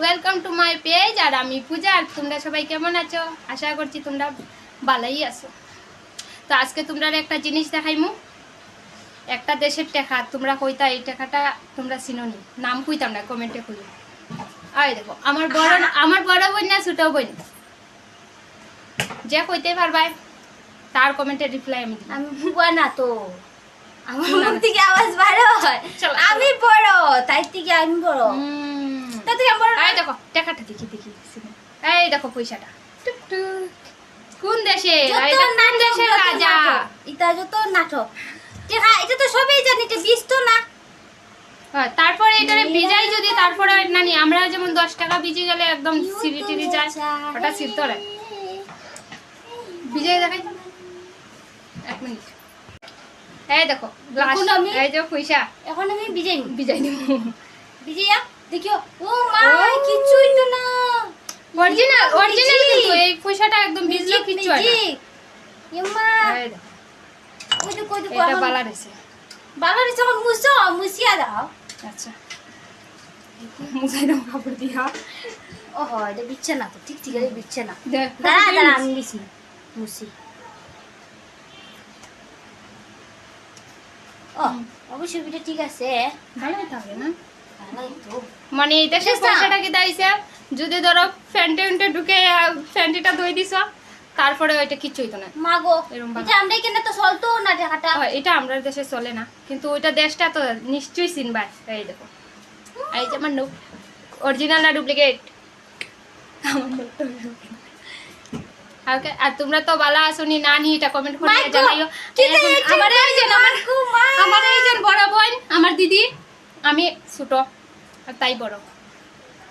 Welcome to my page আর আমি পূজা আর তোমরা সবাই কেমন আছো? আশা করছি তোমরা ভালোই আছো। তো আজকে তোমরা একটা জিনিস দেখাইমু। একটা দেশের টেকা তোমরা কইতা এই টেকাটা তোমরা চিনোনি। নাম কইতাম না কমেন্টে কই আয় দেখো আমার বড় আমার বড় বোন না ছোট বোন? যে কইতে পারবাই তার কমেন্টে রিপ্লাই আমি আমি বুয়া না তো। আমার। মুখ থেকে আওয়াজ বার হয়। চলো, আমি বড় তাই থেকে আমি বড় উম, তাই থেকে আমি বড় না। এই দেখো টাকাটা দেখি দেখি এই দেখো পয়সাটা। কোন দেশে? কোন দেশের রাজা? এটা যত নাটক। এটা তো সবাই জানি এটা বিষ তো না তারপরে এটারে বিজাই যদি তারপরে নানি আমরা যেমন দশ টাকা বিজে গেলে একদম সিঁড়ি টিড়ি যায় ওটা সিরতে হয় বিজয় দেখাই। এক মিনিট। এই দেখো গ্লাস এই যে পয়সা। এখন আমি নিই। বিজয় নিব। বিজয়া দেখিও। ও মা অরিজিনাল অরিজিনাল কিন্তু এই পয়সাটা একদম বিজলো এই দেখো, ওই দেখো ওই দেখো এটা বালা ভালো মুছো মুছিয়া দাও। আচ্ছা। মুসাই দাও কাপড় দিয়া। ওহো এটা বিচ্ছে না তো। ঠিক ঠিক আছে বিচ্ছে না। দাঁড়া দাঁড়া আমি দিছি মুছি। ও। অবশ্যই এটা ঠিক আছে। ভালোই থাকে না? তো। মানে এই দেশের পয়সাটা কি দাইছে? যদি ধরো ফ্যান্টে উন্টে ঢুকে ফ্যান্টিটা ধুই দিছ তারপরে ওইটা কিচ্ছু হইতো না। মাগো এটা আমরা এখানে তো চলতো না হয়, এটা আমরা দেশে চলে না। কিন্তু ওইটা দেশটা তো নিশ্চয়ই চিনবাই এই দেখো। এই যে আমার নোট অরিজিনাল না ডুপ্লিকেট আমার আর তোমরা তো বালা আসনি না নি এটা কমেন্ট করে জানাইও। আমার এই যে আমার এই যে বড় বোন আমার দিদি আমি ছোট আর তাই বড়।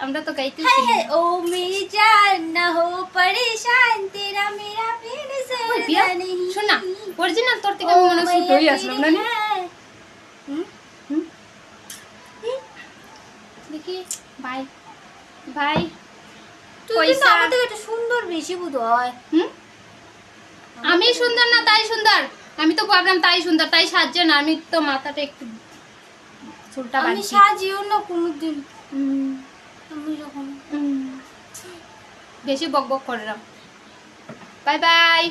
আমরা তো গাইতে হ্যাঁ, হ্যাঁ, ও মেরি জান না হো পরেশান তেরা মেরা প্রেম সরদা নেই শোন না অরিজিনাল তোর থেকে আমি মনে হয় হই আসলাম না নি? হ্যাঁ। দেখি বাই বাই তুই তো আমাদের একটা সুন্দর বেশি বুধ হয়। আমি সুন্দর না তাই সুন্দর? আমি তো ভাবলাম তাই সুন্দর তাই সাজছে না আমি তো মাথাটা একটু চুলটা আমি সাজিও না কোনোদিন। হুম। বেশি বক বক করলাম বাই বাই।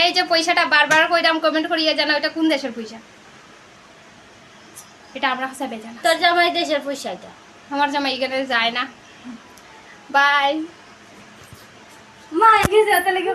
এই যে পয়সাটা বারবার কইরাম কমেন্ট করিয়া জানা ওটা কোন দেশের পয়সা? এটা আমরা হিসাবে জানা। তোর জামাই দেশের পয়সা এটা? আমার জামাই এখানে যায় না। বাই। মা এগিয়ে যেতে লেগে